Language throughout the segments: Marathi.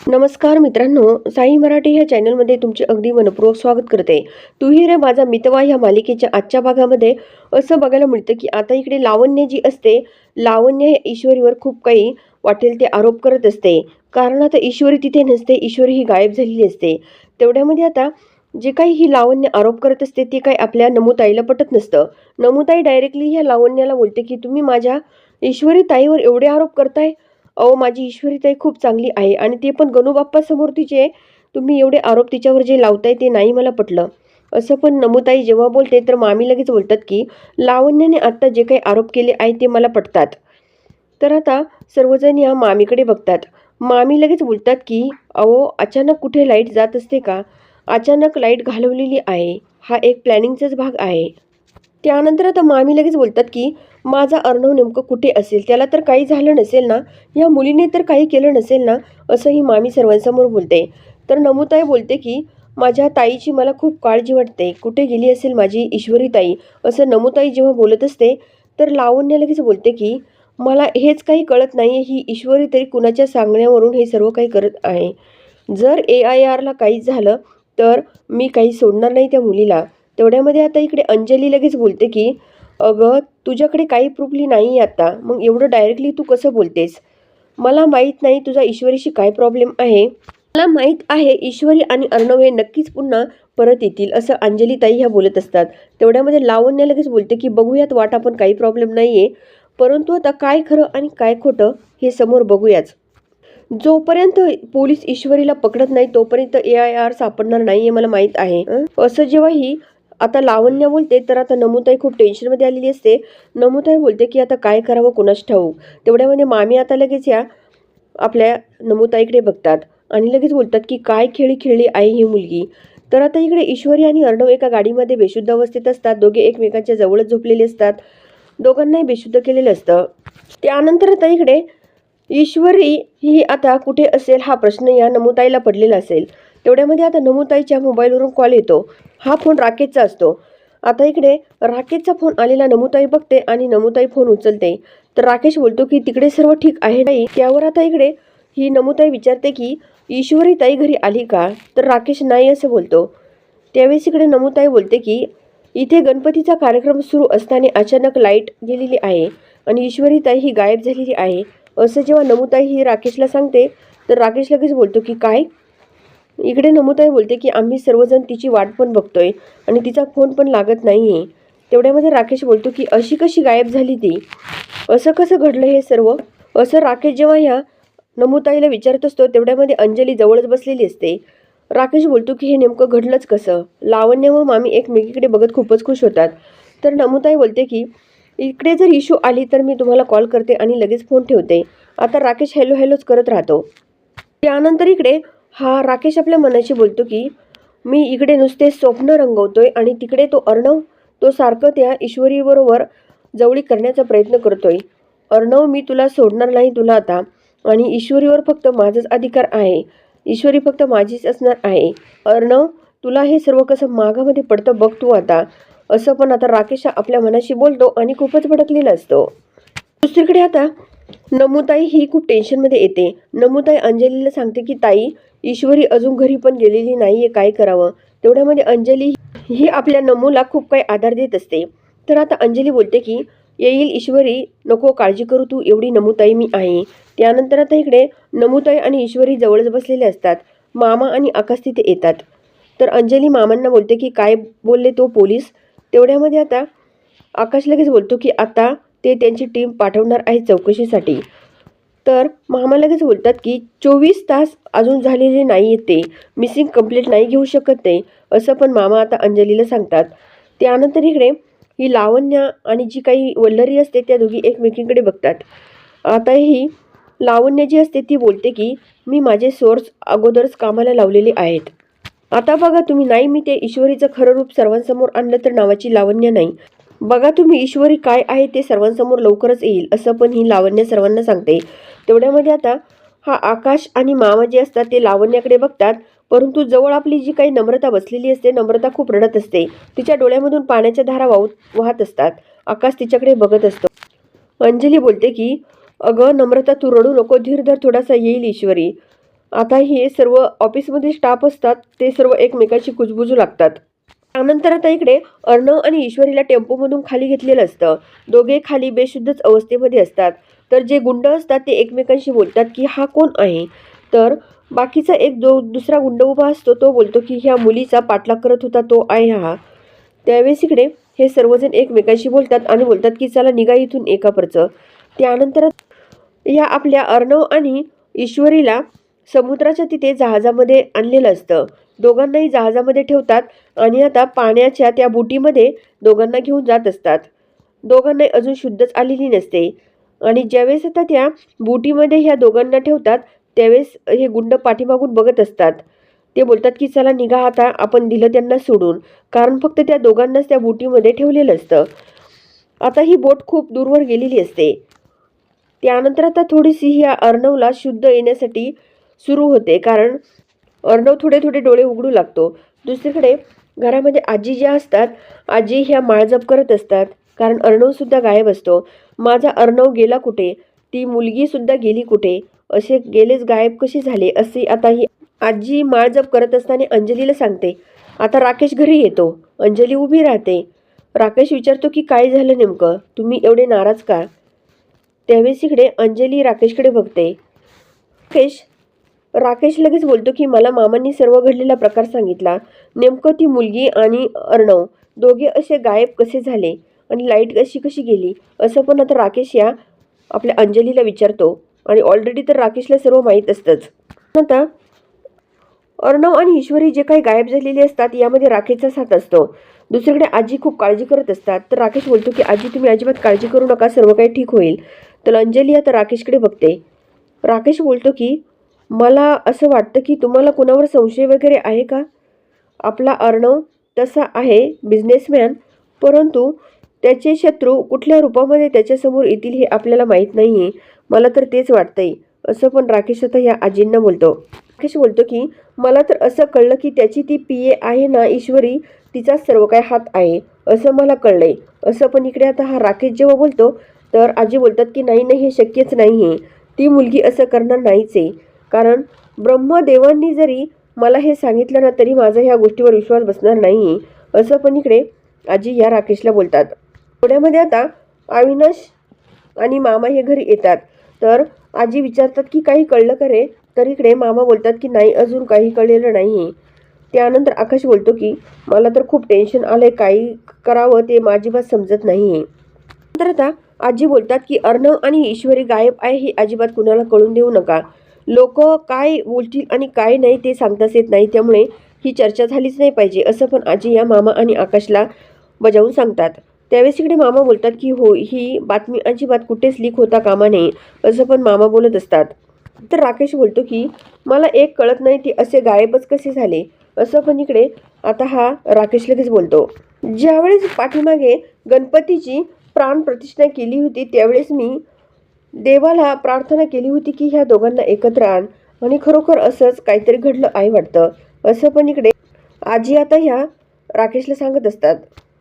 नमस्कार मित्रांनो साई मराठी ह्या चॅनलमध्ये तुमचे अगदी मनपूर्वक स्वागत करते. तुही रे माझा मितवा ह्या मालिकेच्या आजच्या भागामध्ये असं बघायला मिळतं की आता इकडे लावण्य जी असते लावण्य हे ईश्वरीवर खूप काही वाटेल ते आरोप करत असते. कारण आता ईश्वरी तिथे नसते ईश्वरी ही गायब झालेली असते. तेवढ्यामध्ये आता जे काही ही लावण्य आरोप करत असते ते काही आपल्या नमुताईला पटत नसतं. नमुताई डायरेक्टली ह्या लावण्याला बोलते की तुम्ही माझ्या ईश्वरी ताईवर एवढे आरोप करताय? अहो माझी ईश्वरीताई खूप चांगली आहे आणि ते पण गणूबाप्पा समोर तिचे तुम्ही एवढे आरोप तिच्यावर जे लावताय ते नाही मला पटलं. असं पण नमुताई जेव्हा बोलते तर मामी लगेच बोलतात की लावण्याने आत्ता जे काही आरोप केले आहे ते मला पटतात. तर आता सर्वजण या मामीकडे बघतात. मामी लगेच बोलतात की अहो अचानक कुठे लाइट जात असते का? अचानक लाइट घालवलेली आहे. हा एक प्लॅनिंगचाच भाग आहे. त्यानंतर आता मामी लगेच बोलतात की माझा अर्णव नेमकं कुठे असेल? त्याला तर काही झालं नसेल ना? या मुलीने तर काही केलं नसेल ना? असं ही मामी सर्वांसमोर बोलते. तर नमुताई बोलते की माझ्या ताईची मला खूप काळजी वाटते. कुठे गेली असेल माझी ईश्वरी ताई? असं नमुताई जेव्हा बोलत असते तर लावण्य लगेच बोलते की मला हेच काही कळत नाही ही ईश्वरी तरी कुणाच्या सांगण्यावरून हे सर्व काही करत आहे. जर ए आय आरला काहीच झालं तर मी काही सोडणार नाही त्या मुलीला. तेवढ्यामध्ये आता इकडे अंजली लगेच बोलते की अगं तुझ्याकडे काही प्रूफली नाही आहे आता. मग एवढं डायरेक्टली तू कसं बोलतेस? मला माहीत नाही तुझा ईश्वरीशी काय प्रॉब्लेम आहे. मला माहीत आहे ईश्वरी आणि अर्णव हे नक्कीच पुन्हा परत येतील असं अंजली ताई ह्या बोलत असतात. तेवढ्यामध्ये लावण्या लगेच बोलते की बघूयात वाटा पण काही प्रॉब्लेम नाही आहे परंतु आता काय खरं आणि काय खोटं हे समोर बघूयाच. जोपर्यंत पोलीस ईश्वरीला पकडत नाही तोपर्यंत ए आय आर सापडणार नाही हे मला माहीत आहे. असं जेव्हा ही आता लावण्य बोलते तर आता नमुताई खूप टेन्शनमध्ये आलेली असते. नमुताई बोलते की आता काय करावं कोणाच ठाऊ तेवढ्यामध्ये मामी आता लगेच या आपल्या नमुताईकडे बघतात आणि लगेच बोलतात की काय खेळी खेळली आहे ही मुलगी? तर आता इकडे ईश्वरी आणि अर्णव एका गाडीमध्ये बेशुद्ध अवस्थेत असतात. दोघे एकमेकांच्या जवळच झोपलेले असतात. दोघांनाही बेशुद्ध केलेलं असतं. त्यानंतर आता इकडे ईश्वरी ही आता कुठे असेल हा प्रश्न या नमुताईला पडलेला असेल. तेवढ्यामध्ये आता नमुताईच्या मोबाईलवरून कॉल येतो. हा फोन राकेशचा असतो. आता इकडे राकेशचा फोन आलेला नमुताई बघते आणि नमुताई फोन उचलते. तर राकेश बोलतो की तिकडे सर्व ठीक आहे नाही? त्यावर आता इकडे ही नमुताई विचारते की ईश्वरी ताई घरी आली का? तर राकेश नाही असं बोलतो. त्यावेळेस इकडे नमुताई बोलते की इथे गणपतीचा कार्यक्रम सुरू असताना अचानक लाइट गेलेली आहे आणि ईश्वरी ताई ही गायब झालेली आहे. असं जेव्हा नमुताई ही राकेशला सांगते तर राकेश लगेच बोलतो की काय? इकडे नमुताई बोलते की आम्ही सर्वजण तिची वाट पण बघतोय आणि तिचा फोन पण लागत नाही आहे तेवढ्यामध्ये राकेश बोलतो की अशी कशी गायब झाली ती? असं कसं घडलं हे सर्व? असं राकेश जेव्हा ह्या नमुताईला विचारत असतो तेवढ्यामध्ये अंजली जवळच बसलेली असते. राकेश बोलतो की हे नेमकं घडलंच कसं? लावण्य व मामी एकमेकीकडे बघत खूपच खुश होतात. तर नमुताई बोलते की इकडे जर इशू आली तर मी तुम्हाला कॉल करते आणि लगेच फोन ठेवते. आता राकेश हॅलो हॅलोच करत राहतो. त्यानंतर इकडे हा राकेश आपल्या मनाशी बोलतो की मी इकडे नुसते स्वप्न रंगवतोय आणि तिकडे तो अर्णव तो सारखं त्या ईश्वरीबरोबर जवळी करण्याचा प्रयत्न करतोय. अर्णव मी तुला सोडणार नाही तुला आता आणि ईश्वरीवर फक्त माझाच अधिकार आहे. ईश्वरी फक्त माझीच असणार आहे. अर्णव तुला हे सर्व कसं मागामध्ये पडतं बघ तू आता. असं पण आता राकेश आपल्या मनाशी बोलतो आणि खूपच भडकलेला असतो. दुसरीकडे आता नमुताई ही खूप टेन्शनमध्ये येते. नमुताई अंजलीला सांगते की ताई ईश्वरी अजून घरी पण गेलेली नाही आहे काय करावं? तेवढ्यामध्ये अंजली ही आपल्या नमूला खूप काही आधार देत असते. तर आता अंजली बोलते की येईल ईश्वरी नको काळजी करू तू एवढी नमुताई मी आहे. त्यानंतर आता इकडे नमुताई आणि ईश्वरी जवळच बसलेले असतात. मामा आणि आकाश तिथे येतात. तर अंजली मामांना बोलते की काय बोलले तो पोलीस? तेवढ्यामध्ये आता आकाश लगेच बोलतो की आता ते त्यांची टीम पाठवणार आहे चौकशीसाठी. तर मामा लगेच बोलतात की चोवीस तास अजून झालेले नाही येते मिसिंग कंप्लेंट नाही घेऊ शकत नाही असं पण मामा आता अंजलीला सांगतात. त्यानंतर इकडे ही लावण्य आणि जी काही वल्लरी असते त्या दोघी एकमेकींकडे बघतात. आता ही लावण्य जी असते ती बोलते की मी माझे सोर्स अगोदरच कामाला लावलेले आहेत. आता बघा तुम्ही नाही मी ते ईश्वरीचं खरं रूप सर्वांसमोर आणलं तर नावाची लावण्य नाही. बघा तुम्ही ईश्वरी काय आहे ते सर्वांसमोर लवकरच येईल असं पण ही लावण्य सर्वांना सांगते. तेवढ्यामध्ये आता हा आकाश आणि मामा जे असतात ते लावण्याकडे बघतात. परंतु जवळ आपली जी काही नम्रता बसलेली असते नम्रता खूप रडत असते. तिच्या डोळ्यामधून पाण्याच्या धारा वाहू वाहत असतात. आकाश तिच्याकडे बघत असतो. अंजली बोलते की अगं नम्रता तू रडू नको. धीर धर थोडासा येईल ईश्वरी. आता हे सर्व ऑफिसमध्ये स्टाफ असतात. ते सर्व एकमेकाची कुजबुजू लागतात. त्यानंतर आता इकडे अर्णव आणि ईश्वरीला टेम्पोमधून खाली घेतलेलं असतं. दोघे खाली बेशुद्धच अवस्थेमध्ये असतात. तर जे गुंड असतात ते एकमेकांशी बोलतात की हा कोण आहे? तर बाकीचा एक जो दुसरा गुंड उभा असतो तो बोलतो की ह्या मुलीचा पाठलाग करत होता तो आहे हा. त्यावेळेस इकडे हे सर्वजण एकमेकांशी बोलतात आणि बोलतात की चला निघा इथून एकापरचं. त्यानंतर या आपल्या अर्णव आणि ईश्वरीला समुद्राच्या तिथे जहाजामध्ये आणलेलं असतं. दोघांनाही जहाजामध्ये ठेवतात आणि आता पाण्याच्या त्या बुटीमध्ये दोघांना घेऊन जात असतात. दोघांनाही अजून शुद्धच आलेली नसते. आणि ज्यावेळेस आता त्या बोटीमध्ये ह्या दोघांना ठेवतात त्यावेळेस हे गुंड पाठीमागून बघत असतात. ते बोलतात की चला निघा आता आपण दिलं त्यांना सोडून. कारण फक्त त्या दोघांनाच त्या बोटीमध्ये ठेवलेलं असतं. आता ही बोट खूप दूरवर गेलेली असते. त्यानंतर आता थोडीशी ह्या अर्णवला शुद्ध येण्यासाठी सुरू होते कारण अर्णव थोडे थोडे डोळे उघडू लागतो. दुसरीकडे घरामध्ये आजी ज्या असतात आजी ह्या माळजप करत असतात. कारण अर्णवसुद्धा गायब असतो. माझा अर्णव गेला कुठे? ती मुलगीसुद्धा गेली कुठे? असे गेलेच गायब कसे झाले? असे आता ही आजी माळजप करत असताना अंजलीला सांगते. आता राकेश घरी येतो. अंजली उभी राहते. राकेश विचारतो की काय झालं नेमकं? तुम्ही एवढे नाराज का? त्यावेळेस इकडे अंजली राकेशकडे बघते. राकेश राकेश लगेच बोलतो की मला मामांनी सर्व घडलेला प्रकार सांगितला. नेमकं ती मुलगी आणि अर्णव दोघे असे गायब कसे झाले? आणि लाइट कशी कशी गेली? असं पण आता राकेश या आपल्या अंजलीला विचारतो. आणि ऑलरेडी तर राकेशला सर्व माहीत असतंच. आता अर्णव आणि ईश्वरी जे काही गायब झालेले असतात यामध्ये राकेशचा साथ असतो. दुसरीकडे आजी खूप काळजी करत असतात. तर राकेश बोलतो की आजी तुम्ही अजिबात काळजी करू नका. सर्व काही ठीक होईल. तर अंजली आता राकेशकडे बघते. राकेश बोलतो की मला असं वाटतं की तुम्हाला कुणावर संशय वगैरे आहे का? आपला अर्णव तसा आहे बिझनेसमॅन परंतु त्याचे शत्रू कुठल्या रूपामध्ये त्याच्यासमोर येतील हे आपल्याला माहीत नाही आहे मला तर तेच वाटतंय. असं पण राकेश आता या आजींना बोलतो. राकेश बोलतो की मला तर असं कळलं की त्याची ती पी ए आहे ना ईश्वरी? तिचा सर्व काय हात आहे. असं मला कळलंय. असं पण इकडे आता हा राकेश जेव्हा बोलतो तर आजी बोलतात की नाही नाही हे शक्यच नाही आहे ती मुलगी असं करणार नाहीच आहे. कारण ब्रह्मदेवांनी जरी मला हे सांगितलं ना तरी माझा ह्या गोष्टीवर विश्वास बसणार नाही असं पण इकडे आजी या राकेशला बोलतात. पुण्यामध्ये आता अविनाश आणि मामा हे घरी येतात. तर आजी विचारतात की काही कळलं का रे? तर इकडे मामा बोलतात की नाही अजून काही कळलेलं नाही त्यानंतर आकाश बोलतो की मला तर खूप टेन्शन आलं आहे काही करावं ते अजिबात समजत नाही आहे तर आता आजी बोलतात की अर्णव आणि ईश्वरी गायब आहे हे अजिबात कुणाला कळून देऊ नका. लोक काय बोलतील आणि काय नाही ते सांगताच येत नाही त्यामुळे ही चर्चा झालीच नाही पाहिजे असं पण आजी या मामा आणि आकाशला बजावून सांगतात. त्यावेळेस इकडे मामा बोलतात की हो ही बातमी अजिबात कुठेच लीक होता कामा नये असं पण मामा बोलत असतात. तर राकेश बोलतो की मला एक कळत नाही ते असे गायबच कसे झाले? असं पण इकडे आता हा राकेश लगेच बोलतो. ज्यावेळेस पाठीमागे गणपतीची प्राण प्रतिष्ठा केली होती त्यावेळेस मी देवाला प्रार्थना केली होती की ह्या दोघांना एकत्र आण. आणि खरोखर असंच काहीतरी घडलं आहे वाटतं. असं पण इकडे आजी आता ह्या राकेशला सांगत असतात.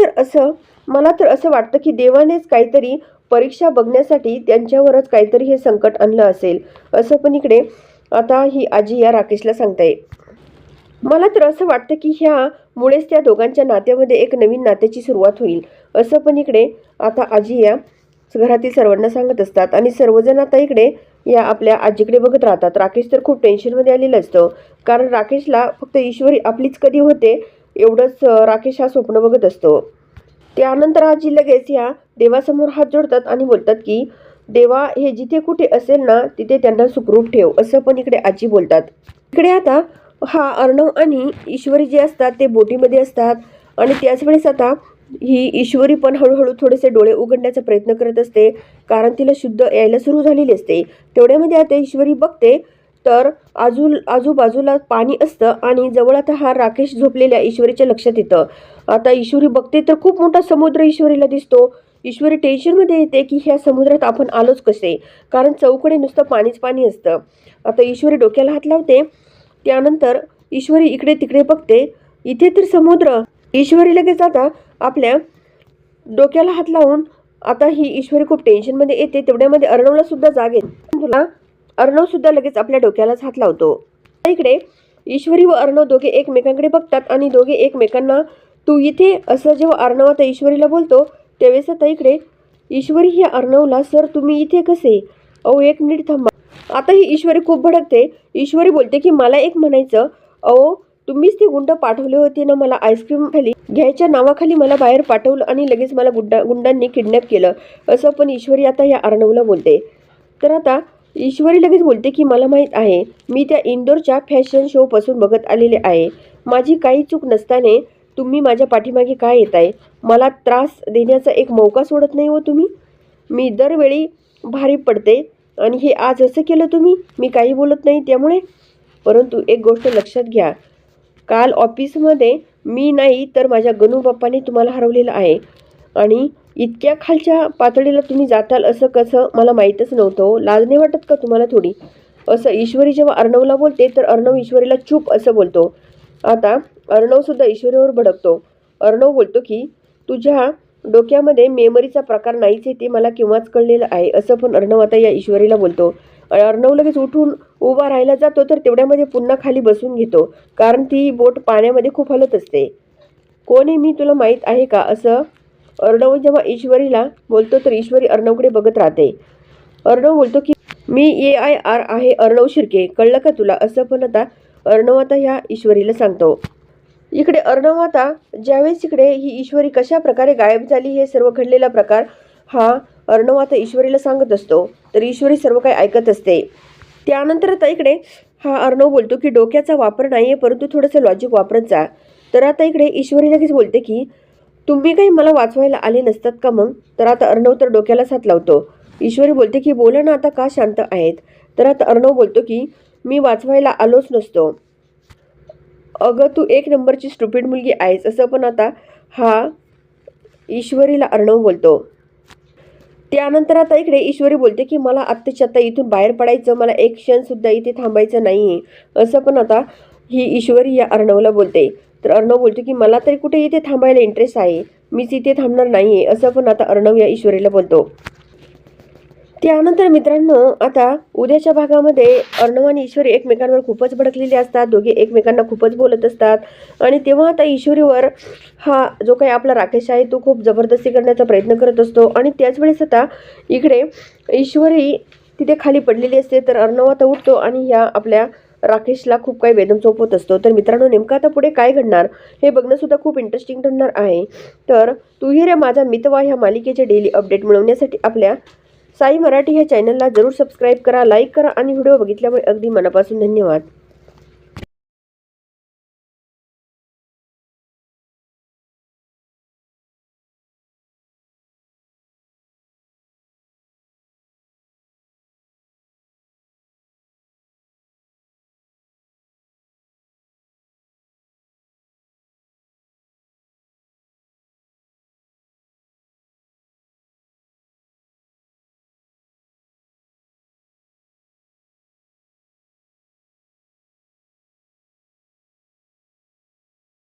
तर असं मला तर असं वाटतं की देवानेच काहीतरी परीक्षा बघण्यासाठी त्यांच्यावरच काहीतरी हे संकट आणलं असेल. असं पण इकडे आता ही आजी या राकेशला सांगताय. मला तर असं वाटतं की ह्या मुळेच त्या दोघांच्या नात्यामध्ये एक नवीन नात्याची सुरुवात होईल. असं पण इकडे आता आजी या घरातील सर्वांना सांगत असतात आणि सर्वजण आता इकडे या आपल्या आजीकडे बघत राहतात. राकेश तर खूप टेन्शनमध्ये आलेलं असतं. कारण राकेशला फक्त ईश्वरी आपलीच कधी होते एवढंच राकेश हा स्वप्न बघत असतो. त्यानंतर आजी लगेच ह्या देवासमोर हात जोडतात आणि बोलतात की देवा हे जिथे कुठे असेल ना तिथे त्यांना सुखरूप ठेव असं पण इकडे आजी बोलतात. इकडे आता हा अर्णव आणि ईश्वरी जे असतात ते बोटीमध्ये असतात आणि त्याच वेळेस आता ही ईश्वरी पण हळूहळू थोडेसे डोळे उघडण्याचा प्रयत्न करत असते कारण तिला शुद्ध यायला सुरू झालेली असते. तेवढ्यामध्ये आता ईश्वरी बघते तर आजू आजूबाजूला पाणी असतं आणि जवळ आता हा राकेश झोपलेल्या ईश्वरीच्या लक्षात येतं. आता ईश्वरी बघते तर खूप मोठा समुद्र ईश्वरीला दिसतो. ईश्वरी टेन्शनमध्ये येते की ह्या समुद्रात आपण आलोच कसे? कारण चौकडे नुसतं पाणीच पाणी असतं. आता ईश्वरी डोक्याला हात लावते. त्यानंतर ईश्वरी इकडे तिकडे बघते. इथे तर समुद्र. ईश्वरी लगेच आता आपल्या डोक्याला हात लावून आता ही ईश्वरी खूप टेन्शनमध्ये येते. तेवढ्यामध्ये अर्णवला सुद्धा जाग येते. तुला अर्णव सुद्धा लगेच आपल्या डोक्यालाच हात लावतो. इकडे ईश्वरी व अर्णव दोघे एकमेकांकडे बघतात आणि दोघे एकमेकांना तू इथे असं जेव्हा अर्णव आता ईश्वरीला बोलतो त्यावेळेस आता इकडे ईश्वरी ही अर्णवला सर तुम्ही इथे कसे? अहो एक मिनिट थांबा. आता ही ईश्वरी खूप भडकते. ईश्वरी बोलते की मला एक म्हणायचं. अहो तुम्हीच ते गुंड पाठवले होते ना मला आईस्क्रीम खाली? घ्यायच्या नावाखाली मला बाहेर पाठवलं आणि लगेच मला गुंडा गुंडांनी किडनॅप केलं. असं पण ईश्वरी आता या अर्णवला बोलते. तर आता ईश्वरी लगेच बोलते की मला माहीत आहे मी त्या इंदोरच्या फॅशन शोपासून बघत आलेले आहे. माझी काही चूक नसताने तुम्ही माझ्या पाठीमागे काय येत आहे मला त्रास देण्याचा एक मौका सोडत नाही हो तुम्ही. मी दरवेळी भारी पडते. आणि हे आज असं केलं तुम्ही? मी काही बोलत नाही त्यामुळे? परंतु एक गोष्ट लक्षात घ्या. काल ऑफिसमध्ये मी नाही तर माझ्या गणू बाप्पाने तुम्हाला हरवलेलं आहे. आणि इतक्या खालच्या पातळीला तुम्ही जाताल असं कसं मला माहीतच नव्हतं हो. लाज नाही वाटत का तुम्हाला थोडी? असं ईश्वरी जेव्हा अर्णवला बोलते तर अर्णव ईश्वरीला चूप असं बोलतो. आता अर्णवसुद्धा ईश्वरीवर भडकतो. अर्णव बोलतो की तुझ्या डोक्यामध्ये मेमरीचा प्रकार नाहीच आहे ते मला केव्हाच कळलेलं आहे असं पण अर्णव आता या ईश्वरीला बोलतो. आणि अर्णव लगेच उठून उभा राहायला जातो तर तेवढ्यामध्ये पुन्हा खाली बसून घेतो कारण ती बोट पाण्यामध्ये खूप हलत असते. कोणी मी तुला माहीत आहे का? असं अर्णव जेव्हा ईश्वरीला बोलतो तर ईश्वरी अर्णवकडे बघत राहते. अर्णव बोलतो की मी ए आय आर आहे अर्णव शिर्के. कळलं का तुला? असं पण आता अर्णव आता ह्या ईश्वरीला सांगतो. इकडे अर्णव आता ज्यावेळेस इकडे ही ईश्वरी कशा प्रकारे गायब झाली हे सर्व घडलेला प्रकार हा अर्णव आता ईश्वरीला सांगत असतो. तर ईश्वरी सर्व काही ऐकत असते. त्यानंतर आता इकडे हा अर्णव बोलतो की डोक्याचा वापर नाही आहे परंतु थोडंसं लॉजिक वापरत जा. तर आता इकडे ईश्वरी लगेच बोलते की तुम्ही काही मला वाचवायला आले नसतात का मग? तर आता अर्णव तर डोक्याला साथ लावतो. ईश्वरी बोलते की बोला ना आता का शांत आहेत? तर आता अर्णव बोलतो की मी वाचवायला आलोच नसतो. अगं तू एक नंबरची स्टुपिड मुलगी आहेस असं पण आता हा ईश्वरीला अर्णव बोलतो. त्यानंतर आता इकडे ईश्वरी बोलते की मला आत्ताच्या आत्ता इथून बाहेर पडायचं मला एक क्षणसुद्धा इथे थांबायचं नाही आहे असं पण आता ही ईश्वरी या अर्णवला बोलते. तर अर्णव बोलतो की मला तरी कुठे इथे थांबायला इंटरेस्ट आहे. मीच इथे थांबणार नाही आहे असं पण आता अर्णव या ईश्वरीला बोलतो. त्यानंतर मित्रांनो आता उद्याच्या भागामध्ये अर्णव आणि ईश्वरी एकमेकांवर खूपच भडकलेले असतात. दोघे एकमेकांना खूपच बोलत असतात. आणि तेव्हा आता ईश्वरीवर हा जो काही आपला राकेश आहे तो खूप जबरदस्ती करण्याचा प्रयत्न करत असतो. आणि त्याच वेळेस आता इकडे ईश्वरी तिथे खाली पडलेली असते. तर अर्णव आता उठतो आणि ह्या आपल्या राकेशला खूप काही वेदम सोपवत असतो. तर मित्रांनो नेमकं आता पुढे काय घडणार हे बघणंसुद्धा खूप इंटरेस्टिंग ठरणार आहे. तर तूही रे माझा मितवा ह्या मालिकेचे डेली अपडेट मिळवण्यासाठी आपल्या साई मराठी ह्या चॅनलला जरूर सबस्क्राईब करा लाईक करा आणि व्हिडिओ बघितल्यामुळे अगदी मनापासून धन्यवाद.